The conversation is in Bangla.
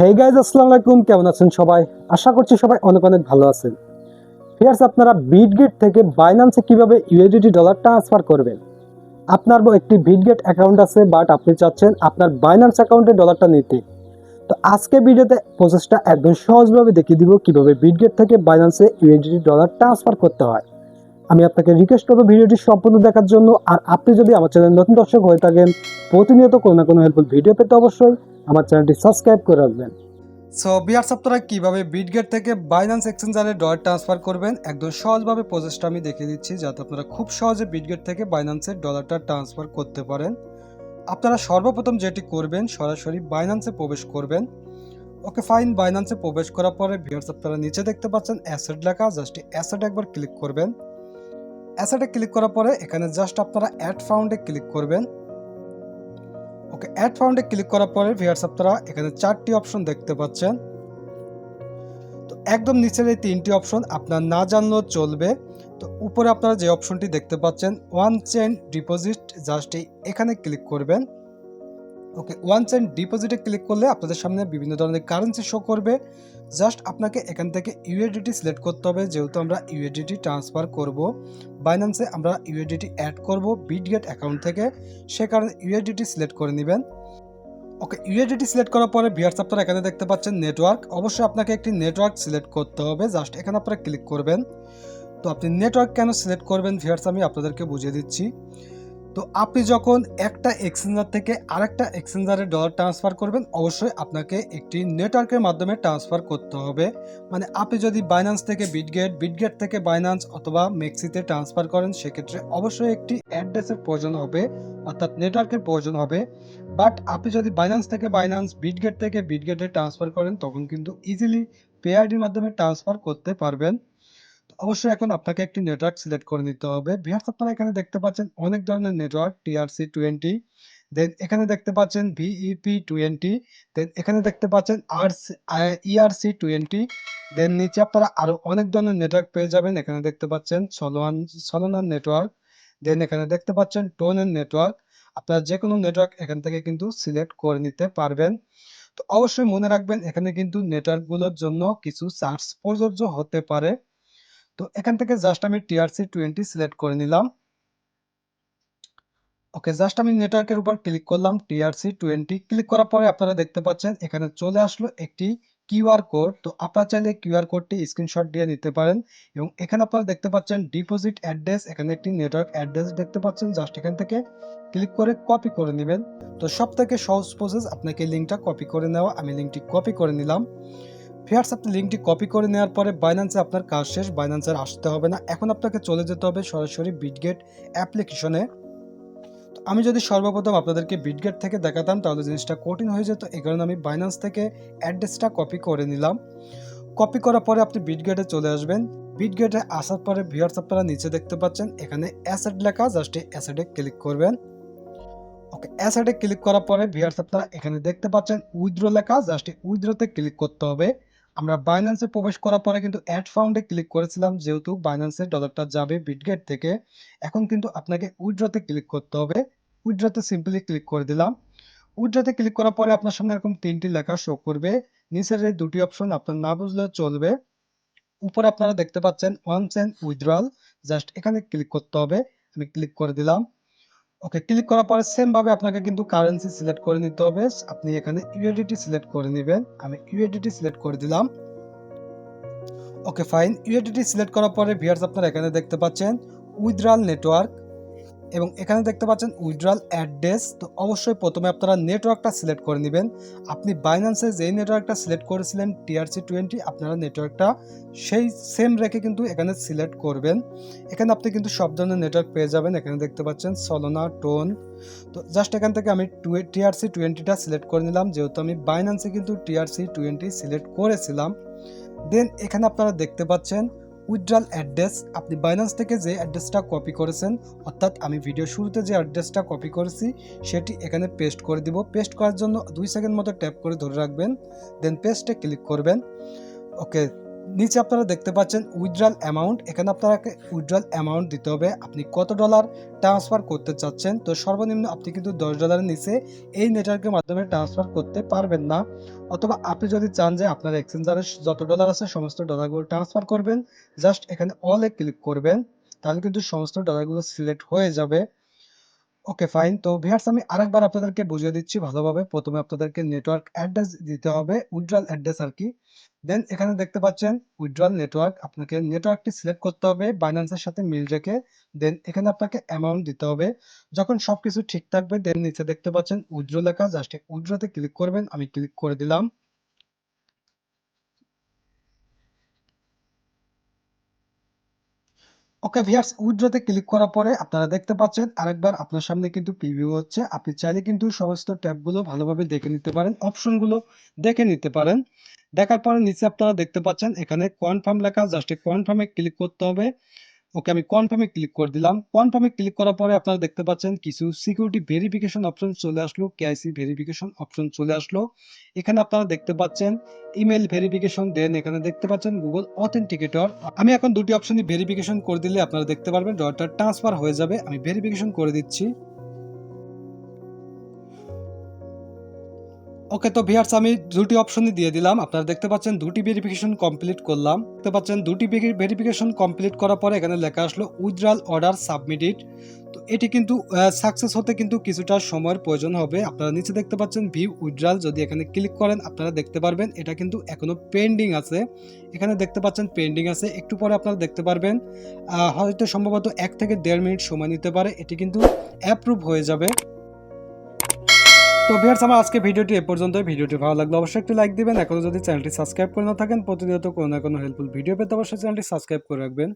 হেই গাইজ আসসালামু আলাইকুম কেমন আছেন সবাই? আশা করছি সবাই অনেক অনেক ভালো আছেন। ফিয়ার্স আপনারা বিটগেট থেকে বাইন্যান্সে কীভাবে ইউএসডিটি ডলার ট্রান্সফার করবেন? আপনার একটি বিটগেট অ্যাকাউন্ট আছে বাট আপনি চাচ্ছেন আপনার বাইন্যান্স অ্যাকাউন্টে ডলারটা নিতে। তো আজকে ভিডিওতে প্রসেসটা একদম সহজভাবে দেখিয়ে দিব কীভাবে বিটগেট থেকে বাইন্যান্সে ইউএসডিটি ডলার ট্রান্সফার করতে হয়। আমি আপনাকে রিকোয়েস্ট করব ভিডিওটি সম্পূর্ণ দেখার জন্য, আর আপনি যদি আমার চ্যানেল নতুন দর্শক হয়ে থাকেন, প্রতিনিয়ত কোনো না কোনো হেল্পফুল ভিডিও পেতে অবশ্যই আমার চ্যানেলটি সাবস্ক্রাইব করে রাখবেন। সো বিয়ার্স আপনারা কীভাবে বিটগেট থেকে বাইন্যান্স এক্সচেঞ্জারে ডলার ট্রান্সফার করবেন, একদম সহজভাবে প্রসেসটা আমি দেখিয়ে দিচ্ছি, যাতে আপনারা খুব সহজে বিটগেট থেকে বাইন্যান্সের ডলারটা ট্রান্সফার করতে পারেন। আপনারা সর্বপ্রথম যেটি করবেন, সরাসরি বাইন্যান্সে প্রবেশ করবেন। ওকে ফাইন বাইন্যান্সে প্রবেশ করার পরে ভিউয়ার্স আপনারা নিচে দেখতে পাচ্ছেন অ্যাসেট লেখা জাস্ট অ্যাসেট একবার ক্লিক করবেন। অ্যাসেটে ক্লিক করার পরে এখানে জাস্ট আপনারা অ্যাড ফাউন্ডে ক্লিক করবেন। ওকে অ্যাড ফাউন্ডে ক্লিক করার পরে ভিয়ার্স আপনারা এখানে চারটি অপশন দেখতে পাচ্ছেন। তো একদম নিচের এই তিনটি অপশন আপনার না জানলেও চলবে। তো উপরে আপনারা যে অপশনটি দেখতে পাচ্ছেন ওয়ান চেন ডিপোজিট জাস্ট এখানে ক্লিক করবেন। ওকে ওয়ান চেন ডিপোজিটে ক্লিক করলে আপনাদের সামনে বিভিন্ন ধরনের কারেন্সি শো করবে। জাস্ট আপনাকে এখান থেকে ইউএডিটি সিলেক্ট করতে হবে, যেহেতু আমরা ইউএডিটি ট্রান্সফার করব। বাইন্যান্সে আমরা ইউএডিটি অ্যাড করব বিটগেট অ্যাকাউন্ট থেকে, সে কারণে ইউএডিটি সিলেক্ট করে নেবেন। ওকে ইউএডিটি সিলেক্ট করার পরে ভিয়ার্স আপনারা এখানে দেখতে পাচ্ছেন নেটওয়ার্ক অবশ্যই আপনাকে একটি নেটওয়ার্ক সিলেক্ট করতে হবে জাস্ট এখানে আপনারা ক্লিক করবেন। তো আপনি নেটওয়ার্ক কেন সিলেক্ট করবেন ভিয়ার্স আমি আপনাদেরকে বুঝিয়ে দিচ্ছি। তো আপনি যখন একটা এক্সচেঞ্জার থেকে আরেকটা এক্সচেঞ্জারে ডলার ট্রান্সফার করবেন, অবশ্যই আপনাকে একটি নেটওয়ার্কের মাধ্যমে ট্রান্সফার করতে হবে। মানে আপনি যদি বাইন্যান্স থেকে বিটগেট বিটগেট থেকে বাইন্যান্স অথবা মেক্সিতে ট্রান্সফার করেন, সেক্ষেত্রে অবশ্যই একটি অ্যাড্রেসের প্রয়োজন হবে, অর্থাৎ নেটওয়ার্কের প্রয়োজন হবে। বাট আপনি যদি বাইন্যান্স থেকে বাইন্যান্স বিটগেট থেকে বিটগেটে ট্রান্সফার করেন, তখন কিন্তু ইজিলি পেআইডির মাধ্যমে ট্রান্সফার করতে পারবেন। অবশ্যই এখন আপনাকে একটি নেটওয়ার্ক সিলেক্ট করে নিতে হবে। বিহার আপনারা এখানে দেখতে পাচ্ছেন অনেক ধরনের নেটওয়ার্ক টিআরসি টোয়েন্টি দেন এখানে দেখতে পাচ্ছেন ভিইপি টোয়েন্টি দেন এখানে দেখতে পাচ্ছেন আর ইআরসি টোয়েন্টি দেন নিচে আপনারা আরও অনেক ধরনের নেটওয়ার্ক পেয়ে যাবেন। এখানে দেখতে পাচ্ছেন সলোয়ান সলোনার নেটওয়ার্ক দেন এখানে দেখতে পাচ্ছেন টোনের নেটওয়ার্ক আপনারা যে কোনো নেটওয়ার্ক এখান থেকে কিন্তু সিলেক্ট করে নিতে পারবেন। তো অবশ্যই মনে রাখবেন, এখানে কিন্তু নেটওয়ার্কগুলোর জন্য কিছু চার্জ প্রযোজ্য হতে পারে। তো এখান থেকে জাস্ট আমি টিআরসি টোয়েন্টি সিলেক্ট করে নিলাম। ওকে জাস্ট আমি নেটওয়ার্কের উপর ক্লিক করলাম টিআরসি টোয়েন্টি ক্লিক করার পরে আপনারা দেখতে পাচ্ছেন এখানে চলে আসলো একটি কিউআর কোড তো আপনারা চাইলে কিউআর কোডটি স্ক্রিনশট দিয়ে নিতে পারেন এবং এখানে আপনারা দেখতে পাচ্ছেন ডিপোজিট অ্যাড্রেস এখানে একটি নেটওয়ার্ক অ্যাড্রেস দেখতে পাচ্ছেন। জাস্ট এখান থেকে ক্লিক করে কপি করে নেবেন। তো সব থেকে সহজ প্রসেস আপনাকে লিঙ্কটা কপি করে নেওয়া। আমি লিঙ্কটি কপি করে নিলাম। ফিয়ার্স আপনি লিঙ্কটি কপি করে নেওয়ার পরে বাইন্যান্সে আপনার কাজ শেষ বাইন্যান্সের আসতে হবে না। এখন আপনাকে চলে যেতে হবে সরাসরি বিটগেট অ্যাপ্লিকেশনে আমি যদি সর্বপ্রথম আপনাদেরকে বিটগেট থেকে দেখাতাম, তাহলে জিনিসটা কঠিন হয়ে যেত, এই কারণে আমি বাইন্যান্স থেকে অ্যাড্রেসটা কপি করে নিলাম। কপি করার পরে আপনি বিটগেটে চলে আসবেন। বিটগেটে আসার পরে ভিউয়ার্স আপনারা নিচে দেখতে পাচ্ছেন, এখানে অ্যাসেট লেখা জাস্ট এই ক্লিক করবেন। ওকে অ্যাসেটে ক্লিক করার পরে ভিউয়ার্স আপনারা এখানে দেখতে পাচ্ছেন উইথড্র লেখা জাস্ট উইথড্রতে ক্লিক করতে হবে। আমরা বাইন্যান্সে প্রবেশ করার পরে কিন্তু অ্যাড ফাউন্ডে ক্লিক করেছিলাম। যেহেতু বাইন্যান্সের ডলারটা যাবে বিটগেট থেকে, এখন কিন্তু আপনাকে উইথড্রতে ক্লিক করতে হবে। উইথড্রতে সিম্পলি ক্লিক করে দিলাম। উইথড্রতে ক্লিক করার পরে আপনার সামনে এরকম তিনটি লেখা শো করবে। নিচের এই দুটি অপশন আপনার না বুঝলে চলবে। উপরে আপনারা দেখতে পাচ্ছেন ওয়ান্স অ্যান্ড উইথড্রয়াল জাস্ট এখানে ক্লিক করতে হবে। আমি ক্লিক করে দিলাম। ওকে ক্লিক করার পরে সেম ভাবে আপনাকে কিন্তু কারেন্সি সিলেক্ট করে নিতে হবে। আপনি এখানে ইউএডিটি সিলেক্ট করে নেবেন। আমি ইউএডিটি সিলেক্ট করে দিলাম। ওকে ফাইন ইউএডিটি সিলেক্ট করার পরে ভিউয়ার্স আপনারা এখানে দেখতে পাচ্ছেন উইথড্রাল নেটওয়ার্ক এবং এখানে দেখতে পাচ্ছেন উইথড্রাল অ্যাড্রেস তো অবশ্যই প্রথমে আপনারা নেটওয়ার্কটা সিলেক্ট করে নেবেন। আপনি বাইন্যান্সে যেই নেটওয়ার্কটা সিলেক্ট করেছিলেন টিআরসি টোয়েন্টি আপনারা নেটওয়ার্কটা সেই সেম রেখে কিন্তু এখানে সিলেক্ট করবেন। এখানে আপনি কিন্তু সব ধরনের নেটওয়ার্ক পেয়ে যাবেন। এখানে দেখতে পাচ্ছেন সলোনা টোন তো জাস্ট এখান থেকে আমি টিআরসি টোয়েন্টিটা সিলেক্ট করে নিলাম। যেহেতু আমি বাইন্যান্সে কিন্তু টিআরসি টোয়েন্টি সিলেক্ট করেছিলাম। দেন এখানে আপনারা দেখতে পাচ্ছেন উইথড্রাল অ্যাড্রেস, আপনি বাইন্যান্স থেকে যে অ্যাড্রেসটা কপি করেছেন, অর্থাৎ আমি ভিডিও শুরুতে যে অ্যাড্রেসটা কপি করেছি, সেটি এখানে পেস্ট করে দিব। পেস্ট করার জন্য দুই সেকেন্ড মতো ট্যাপ করে ধরে রাখবেন দেন পেস্টে ক্লিক করবেন। ওকে নিচে আপনারা দেখতে পাচ্ছেন উইথড্রাল অ্যামাউন্ট এখানে আপনাকে উইথড্রাল অ্যামাউন্ট দিতে হবে। আপনি কত ডলার ট্রান্সফার করতে চাচ্ছেন? তো সর্বনিম্ন আপনি কিন্তু দশ ডলারের নিচে এই নেটওয়ার্কের মাধ্যমে ট্রান্সফার করতে পারবেন না। অথবা আপনি যদি চান যে আপনার এক্সচেঞ্জারে যত ডলার আছে, সমস্ত ডলারগুলো ট্রান্সফার করবেন। জাস্ট এখানে অলে ক্লিক করবেন, তাহলে কিন্তু সমস্ত ডলারগুলো সিলেক্ট হয়ে যাবে। ওকে ফাইন তো ভিউয়ার্স আমি আরেকবার আপনাদেরকে বুঝিয়ে দিচ্ছি ভালোভাবে। প্রথমে আপনাদেরকে নেটওয়ার্ক অ্যাড্রেস দিতে হবে উইথড্রল অ্যাড্রেস আর কি। দেন এখানে দেখতে পাচ্ছেন উইথড্রল নেটওয়ার্ক আপনাকে নেটওয়ার্কটি সিলেক্ট করতে হবে বাইন্যান্সের সাথে মিল রেখে। দেন এখানে আপনাকে অ্যামাউন্ট দিতে হবে। যখন সবকিছু ঠিক থাকবে দেন নিচে দেখতে পাচ্ছেন উইথড্র লেখা জাস্ট উইথড্রতে ক্লিক করবেন, আমি ক্লিক করে দিলাম। ওকে ভিয়ার্স উইড্রোতে ক্লিক করার পরে আপনারা দেখতে পাচ্ছেন আরেকবার আপনার সামনে কিন্তু প্রিভিউ হচ্ছে। আপনি চাইলে কিন্তু সমস্ত ট্যাবগুলো ভালোভাবে দেখে নিতে পারেন অপশনগুলো দেখে নিতে পারেন। দেখার পরে নিচে আপনারা দেখতে পাচ্ছেন এখানে কনফার্ম লেখা জাস্ট কনফার্মে ক্লিক করতে হবে। ওকে আমি কনফার্মে ক্লিক করে দিলাম। কনফার্মে ক্লিক করার পরে আপনারা দেখতে পাচ্ছেন কিছু সিকিউরিটি ভেরিফিকেশন অপশন চলে আসলো কেআইসি ভেরিফিকেশন অপশন চলে আসলো। এখানে আপনারা দেখতে পাচ্ছেন ইমেল ভেরিফিকেশন দেন এখানে দেখতে পাচ্ছেন গুগল অথেন্টিকেটর আমি এখন দুটি অপশনই ভেরিফিকেশন করে দিলে আপনারা দেখতে পারবেন ডলারটা ট্রান্সফার হয়ে যাবে। আমি ভেরিফিকেশন করে দিচ্ছি। ওকে তো ভিয়ার্স আমি দুটি অপশনই দিয়ে দিলাম। আপনারা দেখতে পাচ্ছেন দুটি ভেরিফিকেশন কমপ্লিট করলাম। দেখতে পাচ্ছেন দুটি ভেরিফিকেশন কমপ্লিট করার পরে এখানে লেখা আসলো উইথড্রাল অর্ডার সাবমিটেড তো এটি কিন্তু সাকসেস হতে কিন্তু কিছুটা সময়ের প্রয়োজন হবে। আপনারা নিচে দেখতে পাচ্ছেন ভিউ উইথড্রাল যদি এখানে ক্লিক করেন, আপনারা দেখতে পারবেন এটা কিন্তু এখনও পেন্ডিং আছে। এখানে দেখতে পাচ্ছেন পেন্ডিং আছে। একটু পরে আপনারা দেখতে পারবেন হয়তো সম্ভবত এক থেকে দেড় মিনিট সময় নিতে পারে। এটি কিন্তু অ্যাপ্রুভ হয়ে যাবে। তো ভিউয়ার্স আমার আজকে ভিডিওটি এ পর্যন্ত ভিডিওটি ভালো লাগলে অবশ্যই একটি লাইক দিবেন। এখনও যদি চ্যানেলটি সাবস্ক্রাইব করে না থাকেন, প্রতিনিয়ত কোনো না কোনো হেল্পফুল ভিডিও পেতে অবশ্যই চ্যানেলটি সাবস্ক্রাইব করে রাখবেন।